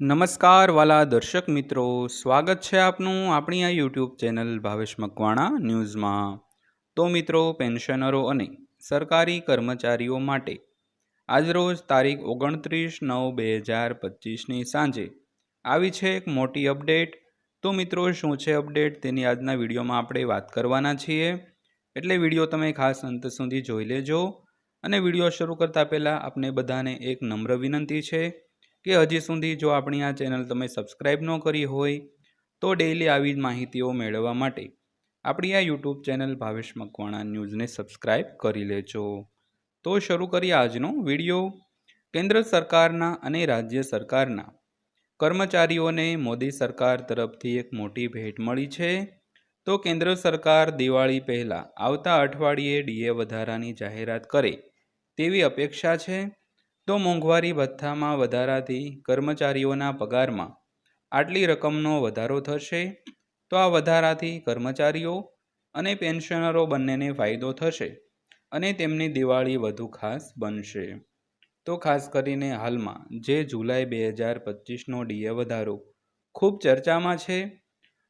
નમસ્કાર વાલા દર્શક મિત્રો, સ્વાગત છે આપનું આપણી આ યુટ્યુબ ચેનલ ભાવેશ મકવાણા ન્યૂઝમાં. તો મિત્રો, પેન્શનરો અને સરકારી કર્મચારીઓ માટે આજરોજ તારીખ ઓગણત્રીસ નવ બે હજાર પચીસની સાંજે આવી છે એક મોટી અપડેટ. તો મિત્રો, શું છે અપડેટ? તેની આજના વિડીયોમાં આપણે વાત કરવાના છીએ. એટલે વીડિયો તમે ખાસ અંત સુધી જોઈ લેજો. અને વીડિયો શરૂ કરતાં પહેલાં આપને બધાને એક નમ્ર વિનંતી છે કે હજી સુધી જો આપણી આ ચેનલ તમે સબસ્ક્રાઈબ ન કરી હોય, તો ડેઈલી આવી જ માહિતીઓ મેળવવા માટે આપણી આ યુટ્યુબ ચેનલ ભાવેશ મકવાણા ન્યૂઝને સબસ્ક્રાઈબ કરી લેજો. તો શરૂ કરીએ આજનો વીડિયો. કેન્દ્ર સરકારના અને રાજ્ય સરકારના કર્મચારીઓને મોદી સરકાર તરફથી એક મોટી ભેટ મળી છે. તો કેન્દ્ર સરકાર દિવાળી પહેલાં આવતા અઠવાડિયે ડીએ વધારાની જાહેરાત કરે તેવી અપેક્ષા છે. તો મોંઘવારી ભથ્થામાં વધારાથી કર્મચારીઓના પગારમાં આટલી રકમનો વધારો થશે? તો આ વધારાથી કર્મચારીઓ અને પેન્શનરો બંનેને ફાયદો થશે અને તેમની દિવાળી વધુ ખાસ બનશે. તો ખાસ કરીને હાલમાં, જે જુલાઈ બે હજાર પચીસનો ડીએ વધારો ખૂબ ચર્ચામાં છે,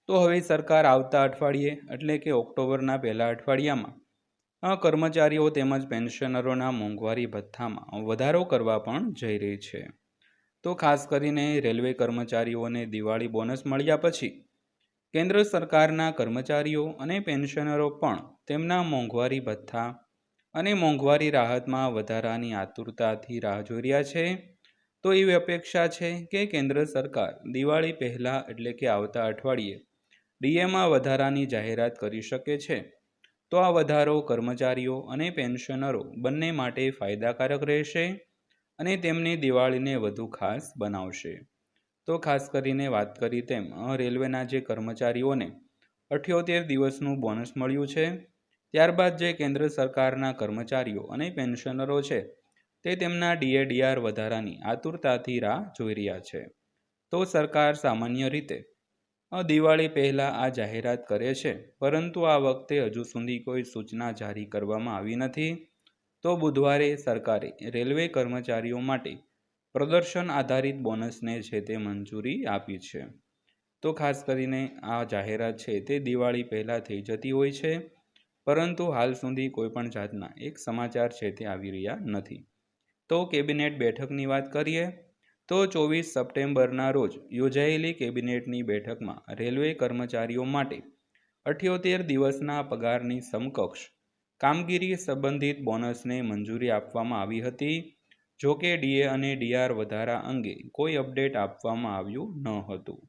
તો હવે સરકાર આવતા અઠવાડિયે, એટલે કે ઓક્ટોબરના પહેલા અઠવાડિયામાં કર્મચારીઓ તેમજ પેન્શનરોના મોંઘવારી ભથ્થામાં વધારો કરવા પણ જઈ રહી છે. તો ખાસ કરીને રેલવે કર્મચારીઓને દિવાળી બોનસ મળ્યા પછી કેન્દ્ર સરકારના કર્મચારીઓ અને પેન્શનરો પણ તેમના મોંઘવારી ભથ્થા અને મોંઘવારી રાહતમાં વધારાની આતુરતાથી રાહ જોઈ રહ્યા છે. તો એવી અપેક્ષા છે કે કેન્દ્ર સરકાર દિવાળી પહેલાં એટલે કે આવતા અઠવાડિયે ડીએમાં વધારાની જાહેરાત કરી શકે છે. તો આ વધારો કર્મચારીઓ અને પેન્શનરો બંને માટે ફાયદાકારક રહેશે અને તેમને દિવાળીને વધુ ખાસ બનાવશે. તો ખાસ કરીને વાત કરી તેમ રેલવેના જે કર્મચારીઓને અઠ્યોતેર દિવસનું બોનસ મળ્યું છે. ત્યારબાદ જે કેન્દ્ર સરકારના કર્મચારીઓ અને પેન્શનરો છે, તે તેમના ડીએડીઆર વધારાની આતુરતાથી રાહ જોઈ રહ્યા છે. તો સરકાર સામાન્ય રીતે દિવાળી પહેલાં આ જાહેરાત કરે છે, પરંતુ આ વખતે હજુ સુધી કોઈ સૂચના જારી કરવામાં આવી નથી. તો બુધવારે સરકારે રેલવે કર્મચારીઓ માટે પ્રદર્શન આધારિત બોનસને છે તે મંજૂરી આપી છે. તો ખાસ કરીને આ જાહેરાત છે તે દિવાળી પહેલાં થઈ જતી હોય છે, પરંતુ હાલ સુધી કોઈપણ જાતના એક સમાચાર છે તે આવી રહ્યા નથી. તો કેબિનેટ બેઠકની વાત કરીએ તો ચોવીસ સપ્ટેમ્બરના રોજ યોજાયેલી કેબિનેટની બેઠકમાં રેલવે કર્મચારીઓ માટે અઠ્યોતેર દિવસના પગારની સમકક્ષ કામગીરી સંબંધિત બોનસને મંજૂરી આપવામાં આવી હતી. જો કે ડીએ અને ડીઆર વધારા અંગે કોઈ અપડેટ આપવામાં આવ્યું ન હતું.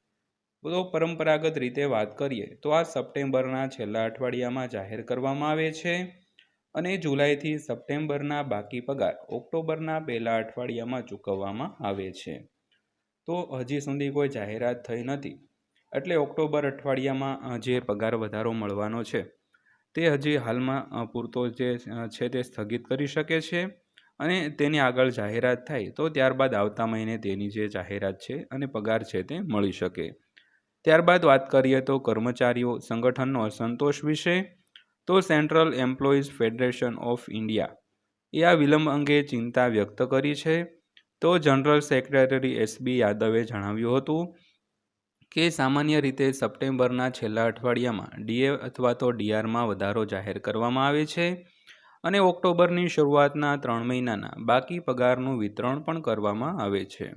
તો પરંપરાગત રીતે વાત કરીએ તો આ સપ્ટેમ્બરના છેલ્લા અઠવાડિયામાં જાહેર કરવામાં આવે છે. અને જુલાઈથી સપ્ટેમ્બરના બાકી પગાર ઓક્ટોબરના પહેલા અઠવાડિયામાં ચૂકવવામાં આવે છે. તો હજી સુધી કોઈ જાહેરાત થઈ નથી. એટલે ઓક્ટોબર અઠવાડિયામાં જે પગાર વધારો મળવાનો છે, તે હજી હાલમાં પૂરતો જે છે તે સ્થગિત કરી શકે છે અને તેની આગળ જાહેરાત થાય તો ત્યારબાદ આવતા મહિને તેની જે જાહેરાત છે અને પગાર છે તે મળી શકે. ત્યારબાદ વાત કરીએ તો કર્મચારીઓ, સંગઠનનો અસંતોષ વિશે તો central employees federation of India એ આ વિલંબ અંગે ચિંતા વ્યક્ત કરી છે. તો જનરલ સેક્રેટરી એસબી યાદવે જણાવ્યું હતું કે સામાન્ય રીતે સપ્ટેમ્બરના છેલ્લા અઠવાડિયામાં ડીએ અથવા તો ડીઆરમાં વધારો જાહેર કરવામાં આવે છે અને ઓક્ટોબરની શરૂઆતના ત્રણ મહિનાના બાકી પગારનું વિતરણ પણ કરવામાં આવે છે.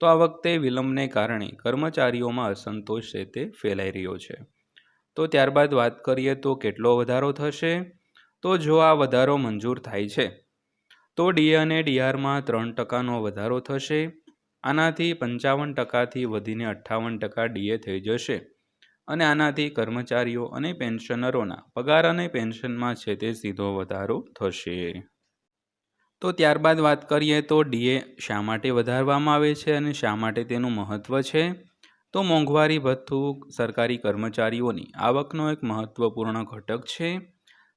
તો આ વખતે વિલંબને કારણે કર્મચારીઓમાં અસંતોષ છે તે ફેલાઈ રહ્યો છે. તો ત્યારબાદ વાત કરીએ તો કેટલો વધારો થશે? તો જો આ વધારો મંજૂર થાય છે, તો ડીએ અને ડીઆરમાં ત્રણ ટકાનો વધારો થશે. આનાથી પંચાવન ટકાથી વધીને અઠ્ઠાવન ટકા ડીએ થઈ જશે. અને આનાથી કર્મચારીઓ અને પેન્શનરોના પગાર અને પેન્શનમાં છે તે સીધો વધારો થશે. તો ત્યારબાદ વાત કરીએ તો ડીએ શા માટે વધારવામાં આવે છે અને શા માટે તેનું મહત્ત્વ છે? તો મોંઘવારી ભથ્થું સરકારી કર્મચારીઓની આવકનો એક મહત્ત્વપૂર્ણ ઘટક છે.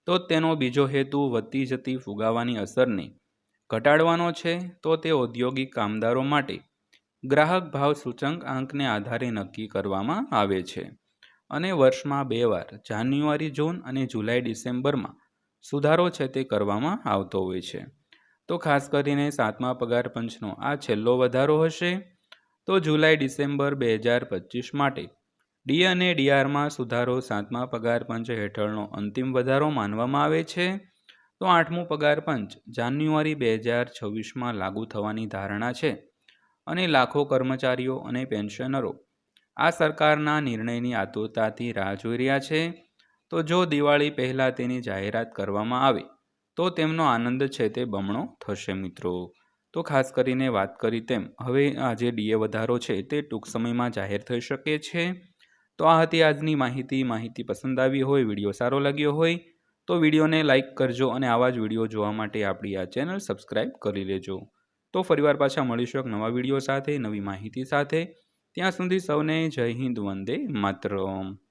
તો તેનો બીજો હેતુ વધતી જતી ફુગાવાની અસરને ઘટાડવાનો છે. તો તે ઔદ્યોગિક કામદારો માટે ગ્રાહક ભાવ સૂચક આંકને આધારે નક્કી કરવામાં આવે છે. અને વર્ષમાં બે વાર, જાન્યુઆરી, જૂન અને જુલાઈ, ડિસેમ્બરમાં સુધારો છે તે કરવામાં આવતો હોય છે. તો ખાસ કરીને સાતમા પગાર પંચનો આ છેલ્લો વધારો હશે. તો જુલાઈ, ડિસેમ્બર બે હજાર પચીસ માટે ડી અને ડીઆરમાં સુધારો સાતમા પગાર પંચ હેઠળનો અંતિમ વધારો માનવામાં આવે છે. તો આઠમું પગાર પંચ જાન્યુઆરી બે હજાર છવ્વીસમાં લાગુ થવાની ધારણા છે અને લાખો કર્મચારીઓ અને પેન્શનરો આ સરકારના નિર્ણયની આતુરતાથી રાહ જોઈ રહ્યા છે. તો જો દિવાળી પહેલાં તેની જાહેરાત કરવામાં આવે તો તેમનો આનંદ છે તે બમણો થશે મિત્રો. તો ખાસ કરીને વાત કરી તેમ, હવે આ જે ડીએ વધારો છે તે ટૂંક સમયમાં જાહેર થઈ શકે છે. તો આ હતી આજની માહિતી. માહિતી પસંદ આવી હોય, વીડિયો સારો લાગ્યો હોય, તો વિડીયોને લાઇક કરજો અને આવા જ વીડિયો જોવા માટે આપણી આ ચેનલ સબસ્ક્રાઈબ કરી લેજો. તો ફરીવાર પાછા મળીશું એક નવા વીડિયો સાથે, નવી માહિતી સાથે. ત્યાં સુધી સૌને જય હિન્દ, વંદે માતરમ.